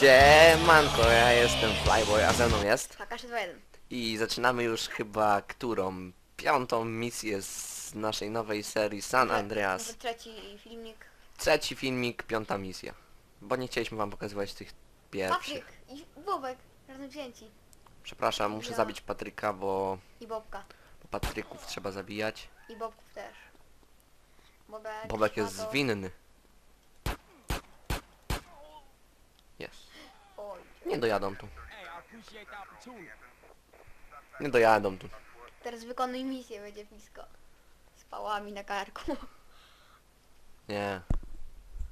Siemanko, ja jestem Flyboy, a ze mną jest Hakashi 2.1. i zaczynamy już chyba którą? Piątą misję z naszej nowej serii San Andreas. Może trzeci filmik. Trzeci filmik, piąta misja. Bo nie chcieliśmy wam pokazywać tych pierwszych. Patryk i Bobek razem wzięci. Przepraszam, muszę zabić Patryka, bo, I Bobka. bo Patryków trzeba zabijać. I Bobków też. Bobek, Bobek jest szmato. zwinny. Jest. Nie dojadą tu. Nie dojadą tu. Teraz wykonuj misję, będzie blisko. Z pałami na karku. Nie,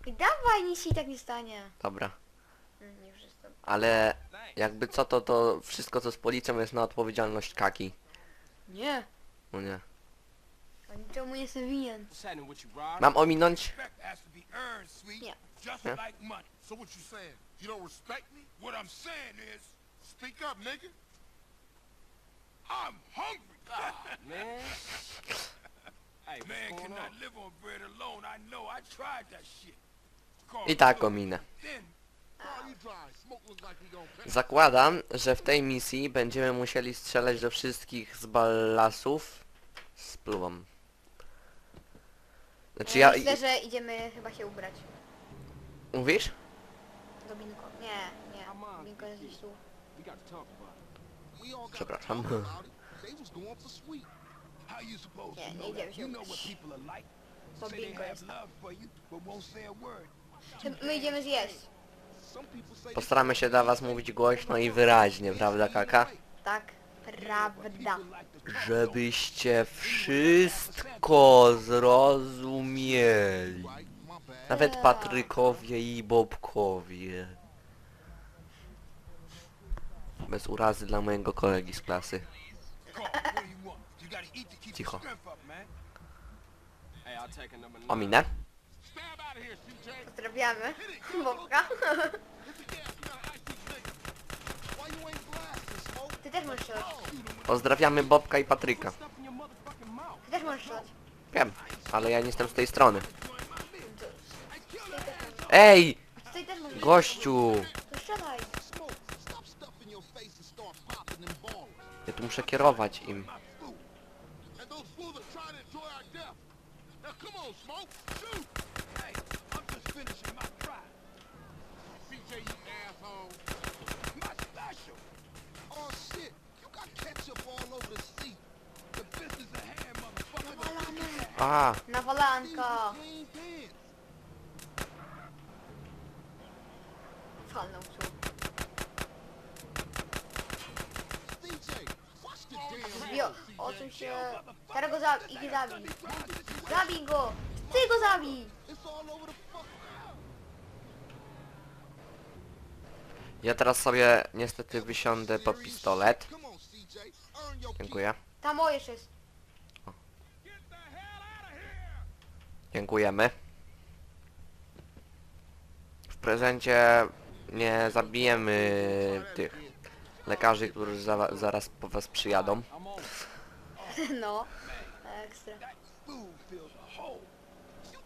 I dawaj, nic się i tak nie stanie. dobra. Mm, Nie. Ale jakby co to, to wszystko co z policją jest na odpowiedzialność Kaki. Nie. No nie. A niczemu nie jestem winien. Mam ominąć? Yeah. Just Yeah. like money. So what you saying? You don't respect me? What I'm saying is, speak up, nigga. I'm hungry. Man. Hey, Man cannot on? live on bread alone. I know. I tried that shit. I tak ominę. Zakładam, że w tej misji będziemy musieli strzelać do wszystkich z ballasów z pluwą. Znaczy ja... Myślę, że idziemy chyba się ubrać. Mówisz? Do Binko. Nie, nie. Binko jest gdzieś tu. Przepraszam. nie know idziemy się they bingo have jest tam. My idziemy zjeść. Postaramy się dla was mówić głośno i wyraźnie, prawda kaka? Tak, prawda. Żebyście wszystko zrozumieli. Nawet Patrykowie i Bobkowie. Bez urazy dla mojego kolegi z klasy. Cicho. Ominę? Pozdrawiamy. Bobka. Ty też możesz strzelać. Pozdrawiamy Bobka i Patryka. Ty też możesz strzelać. Wiem, ale ja nie jestem z tej strony. Ej! Ty też możesz Gościu! To strzelaj. Smoke, stop stuffing your face and start popping them balls. Ja tu muszę kierować im. My food. And those fools are trying to enjoy our death. Now come on, smoke. Shoot. Hey, I'm just finishing my fry. CJ, you asshole. My special. Oh shit, you got ketchup all over the seat. The business at hand, motherfucker. The business at A, Nawalanka. Clean pants. Falną psu. CJ, watch the damn Zbio, odsuń się. Ich zabij. Zabij go. Ty go zabij. Ja teraz sobie niestety wysiądę po pistolet. Dziękuję. Tam o jeszcze jest. Dziękujemy. W prezencie nie zabijemy tych lekarzy, którzy za, zaraz po was przyjadą. No. Ekstra.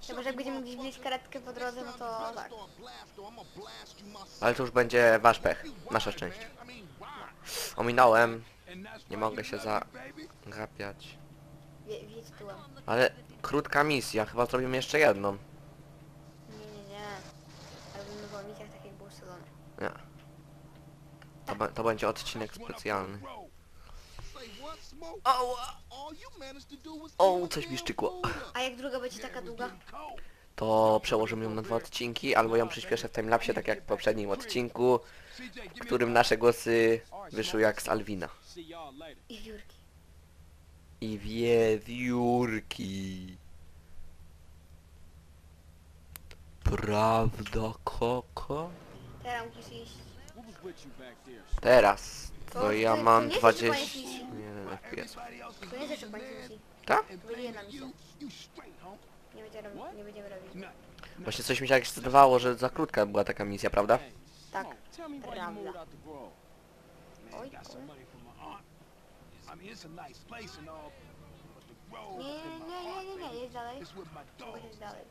Chyba, że jak będziemy gdzieś mieć karetkę po drodze, no to tak. Ale to już będzie wasz pech. Nasze szczęście. Ominąłem. Nie mogę się zagapiać. Wie. Ale krótka misja, chyba zrobimy jeszcze jedną. Nie, nie, nie. Robimy w omiciach tak jak był salon. Nie. To, be- to będzie odcinek specjalny. Ała! O, coś mi szczykło. A jak druga będzie taka długa? To przełożymy ją na dwa odcinki, albo ją przyspieszę w timelapsie, tak jak w poprzednim odcinku, w którym nasze głosy wyszły jak z Alwina. I wiórki. I wiewiórki. Prawda, koko? Teraz musisz iść. Teraz. To ja mam to nie jest 20... koniec misji. Nie, FPS. To nie jest jeszcze misji. Tak? Będzie jedna misja. Nie będziemy, nie będziemy robić. Właśnie coś mi się tak zdawało, że za krótka była taka misja, prawda? Tak. Prawda. Oj. Nie, nie, nie, nie, nie, jedź dalej. Jedź dalej.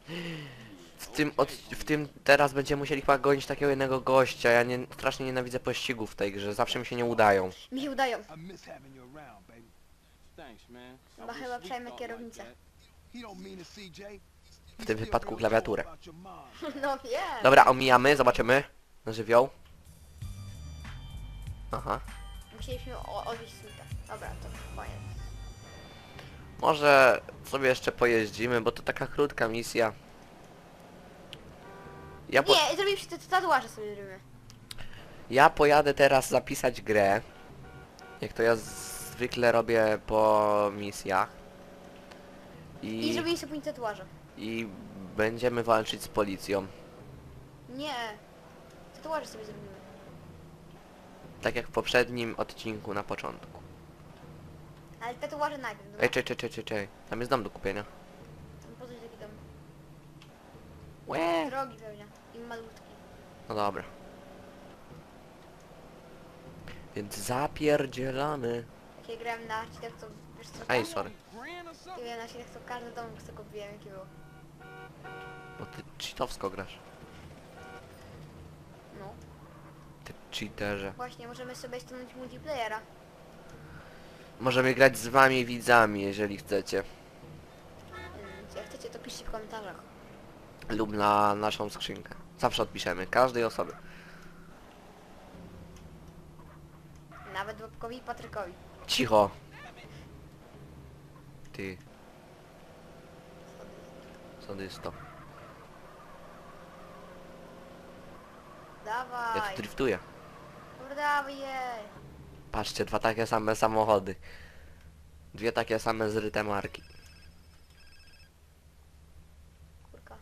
W tym, od, w tym teraz będziemy musieli chyba gonić takiego jednego gościa. Ja nie, strasznie nienawidzę pościgów w tej grze, zawsze mi się nie udają. Mi się udają. I miss having you around, baby. I Chyba- chyba przejmę kierownicę. W tym wypadku klawiaturę. No wiem. Dobra, omijamy, zobaczymy. Na żywioł. Aha. Musieliśmy o- odwieźć Smitha. Dobra, to koniec. Może sobie jeszcze pojeździmy, bo to taka krótka misja. Ja, po, Nie, zrobimy te tatuaże sobie zrobimy. ja pojadę teraz zapisać grę. Jak to ja zwykle robię po misjach. I I, zrobimy sobie później tatuaże. I będziemy walczyć z policją. Nie. Tatuaże sobie zrobimy. Tak jak w poprzednim odcinku na początku. Ale tatuaże najpierw. dobra? Ej, czej, czej, czej, czej, czej. Tam jest dom do kupienia. Tam po coś taki dom. Łe. Drogi pewnie. I malutki. No dobra. Więc zapierdzielamy. Ja grałem na architekt, to wiesz co? Ej, sorry. Something? grałem na architekt, to każdy dom, co kupiłem, jaki był. Bo ty cheatowsko grasz. No. Ty cheaterze. Właśnie, możemy sobie ściągnąć multiplayera. Możemy grać z wami widzami, jeżeli chcecie. Mm, Jak chcecie, to piszcie w komentarzach. Lub na naszą skrzynkę. Zawsze odpiszemy. Każdej osoby. Nawet Bobkowi i Patrykowi. Cicho. Ty, sadysto. Ja Dawaj. tu driftuję. Dawaj je. Patrzcie, dwa takie same samochody. Dwie takie same zryte marki. Kurka.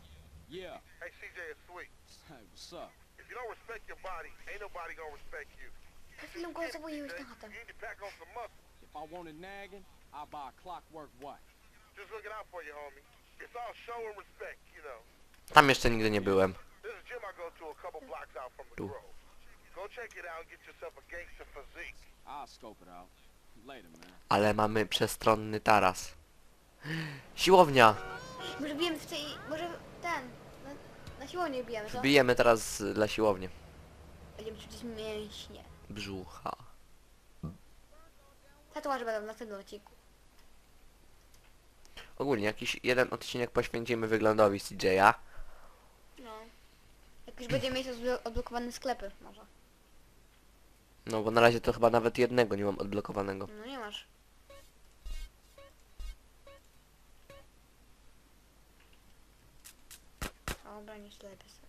Yeah. Hey, CJ, it's sweet. Hey, what's up? If you don't respect your body, ain't nobody gonna respect you. Chwilą go zawołujesz na chatę. If I wanted nagging, I'd buy a clockwork watch. Just looking out for you, homie. It's all show and respect, you know. Tam jeszcze nigdy nie byłem. There's a gym I go to a couple blocks out from the. Grove. Go check it out and get yourself a gangster physique. I'll scope it out. Later, man. Ale mamy przestronny taras. Siłownia! Może bijemy w tej... Może ten... Na, na siłownię bijemy, co? Wbijemy teraz dla siłowni. Będziemy ćwiczyć mięśnie. Brzucha. Tatuaże będą na tym odcinku. Ogólnie jakiś jeden odcinek poświęcimy wyglądowi CJ'a. No. Jak już będziemy mieć odblo- odblokowane sklepy, może. No bo na razie to chyba nawet jednego nie mam odblokowanego. No nie masz. Dobra, nie ślepy sobie.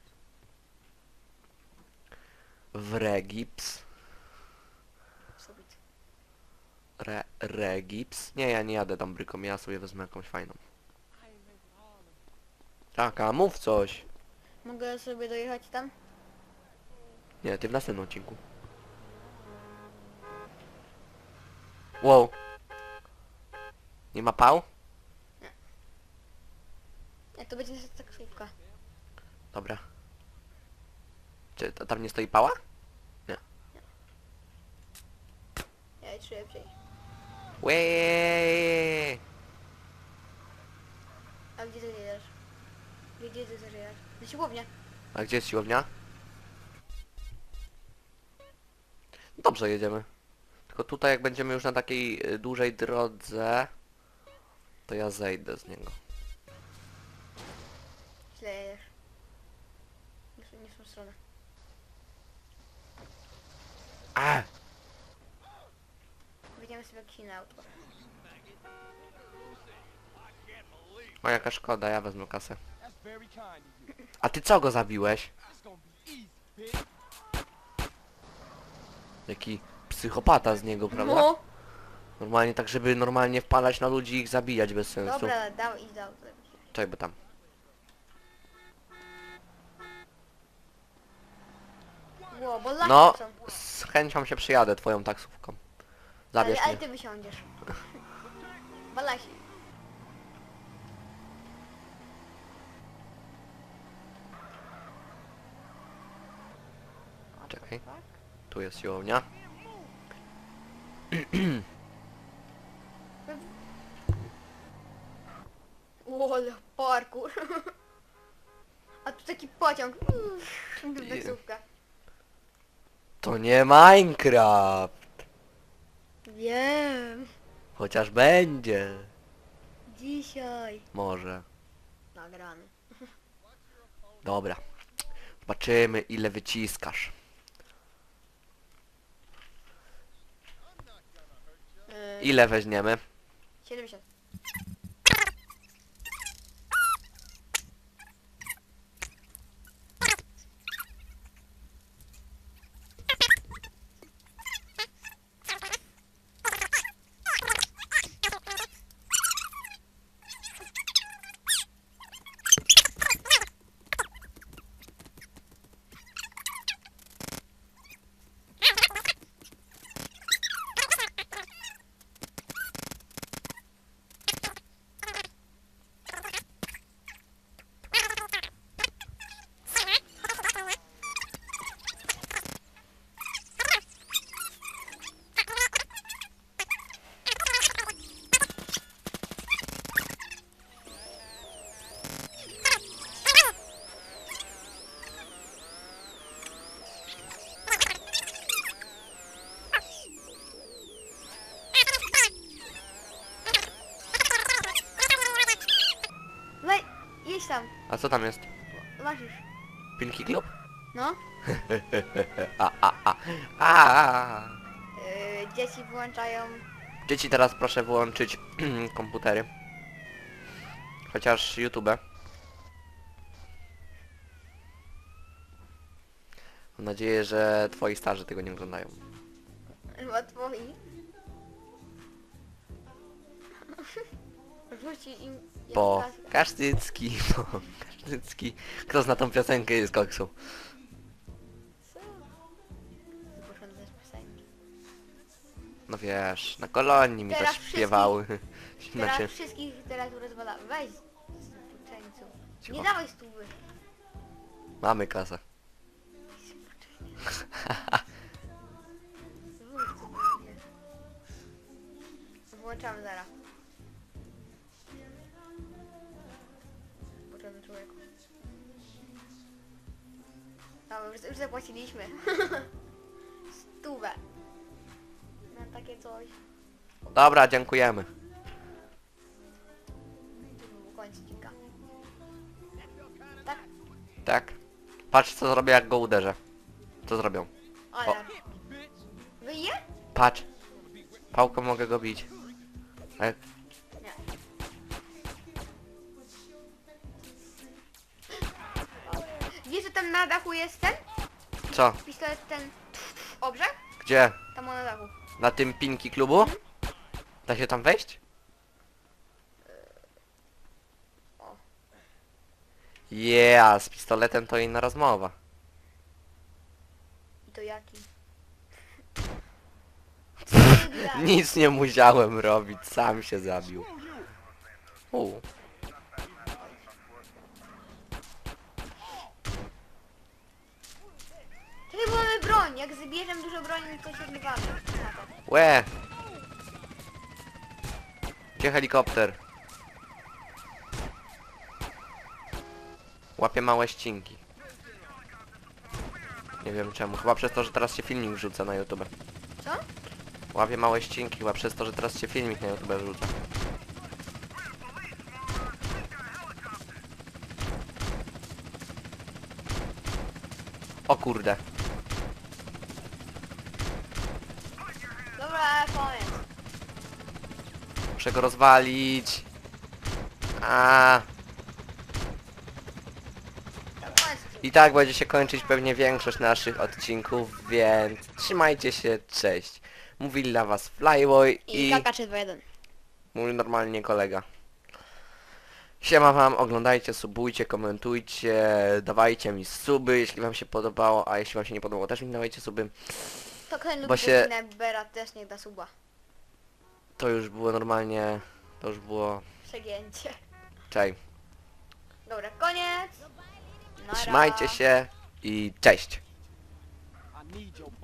Wregips. Sobie. Re, regips. Nie, ja nie jadę tą bryką, ja sobie wezmę jakąś fajną. Taka, mów coś. Mogę sobie dojechać tam? Nie, ty w następnym odcinku. Wow. Nie ma pał? Nie, to będzie nasza taksówka. Dobra. Czy to tam nie stoi pała? Ja jedź szybciej. Łeee. A gdzie ty jedziesz? Gdzie ty też jedziesz? Na siłownię. A gdzie jest siłownia? Dobrze jedziemy. Tylko tutaj jak będziemy już na takiej y, dużej drodze, to ja zejdę z niego. Źle jedziesz. Nie w- nie w tą stronę. A! Auto. O jaka szkoda, ja wezmę kasę. A ty co go zabiłeś? Jaki psychopata z niego, prawda? No. Normalnie tak, żeby normalnie wpalać na ludzi i ich zabijać bez sensu. Dobra, dał do auta. Czekaj, bo tam. Ło, bo No, są. z chęcią się przyjadę twoją taksówką. Zabierz ale, ale mnie. ty wysiądziesz. Balasi. Czekaj. Tu jest siłownia. Ale parkour. A tu taki pociąg. Taksówka. To nie Minecraft. Wiem. Chociaż będzie. Dzisiaj. Może. Nagrany. Dobra. Zobaczymy ile wyciskasz. Yy, Ile weźmiemy? 70. A co tam jest? Ważysz. Pinki Club? No. A, a, a. A. Yy, dzieci włączają... Dzieci teraz proszę wyłączyć komputery. Chociaż YouTube. Mam nadzieję, że twoi starzy tego nie oglądają. Chyba twoi. Rzuci im... Bo. Kasztycki, bo Kasztycki. Kto zna tą piosenkę jest. Co? Piosenki. No wiesz, na kolonii mi to Teraz śpiewały. Teraz Znaczy, wszystkich teraz rozwala. Weź z uczeńców. Cicho. Nie dawaj stówy. mamy kasę. Włączamy zaraz. Już, już zapłaciliśmy. Stówę. Na takie coś. Dobra, dziękujemy. Tak? Tak? Patrz co zrobię jak go uderzę. Co zrobią? Ale. Wyje? Patrz. Pałką mogę go bić. Ale Wiesz, że tam na dachu jest ten? co? Pistolet ten obrzeg? Gdzie? Tam na dachu. Na tym pinki klubu? Da się tam wejść? O. Yeah, z pistoletem to inna rozmowa. I to jaki? Nic nie musiałem robić, sam się zabił. U. Czekaj, bo mamy broń. Jak zbierzemy dużo broni, to się odbywamy. Łe! Gdzie helikopter? Łapie małe ścinki. Nie wiem czemu, chyba przez to, że teraz się filmik wrzuca na YouTube. Co? Łapie małe ścinki, chyba przez to, że teraz się filmik na YouTube wrzuca. O kurde. Dobra, koniec. Muszę go rozwalić. A. I tak będzie się kończyć pewnie większość naszych odcinków, więc trzymajcie się, cześć. Mówili dla was Flyboy I i kaka 321. mój normalnie kolega. Siema wam, oglądajcie, subujcie, komentujcie, dawajcie mi suby, jeśli wam się podobało, a jeśli wam się nie podobało, też mi dawajcie suby. To ktoś Bo lubi się- Bera też niech da suba. To już było normalnie, to już było... Przegięcie. Czej. Dobra, koniec. Nara. Trzymajcie się i cześć. I need your.